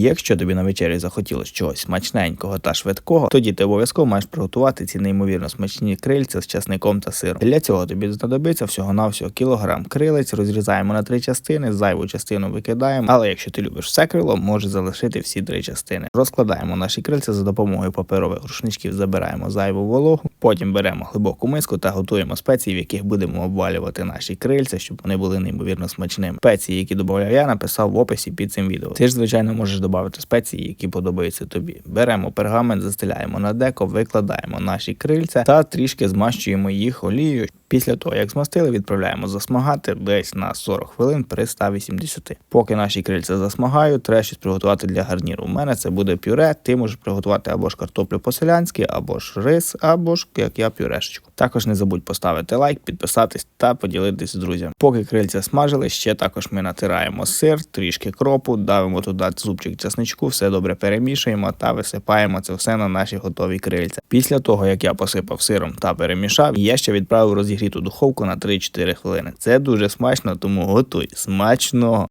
якщо тобі на вечері захотілося чогось смачненького та швидкого, тоді ти обов'язково маєш приготувати ці неймовірно смачні крильця з часником та сиром. Для цього тобі знадобиться всього навсього кілограм крилець, розрізаємо на три частини, зайву частину викидаємо. Але якщо ти любиш все крило, може залишити всі три частини. Розкладаємо наші крильця за допомогою паперових рушничків, забираємо зайву вологу, потім беремо глибоку миску та готуємо спеції, в яких будемо обвалювати наші крильця, щоб вони були неймовірно смачними. Спеції, які додав я, написав в описі під цим відео. Ти ж, звичайно, можеш додати спеції, які подобаються тобі. Беремо пергамент, застеляємо на деко, викладаємо наші крильця та трішки змащуємо їх олією. Після того, як змастили, відправляємо засмагати десь на 40 хвилин при 180. Поки наші крильця засмагають, треба щось приготувати для гарніру. У мене це буде пюре. Ти можеш приготувати або ж картоплю по-селянськи, або ж рис, або ж як я пюрешечку. Також не забудь поставити лайк, підписатись та поділитись з друзями. Поки крильця смажили, ще також ми натираємо сир, трішки кропу, давимо туди зубчик часничку, все добре перемішуємо та висипаємо це все на наші готові крильця. Після того, як я посипав сиром та перемішав, я ще відправив розігріту духовку на 3-4 хвилини. Це дуже смачно, тому готуй смачного.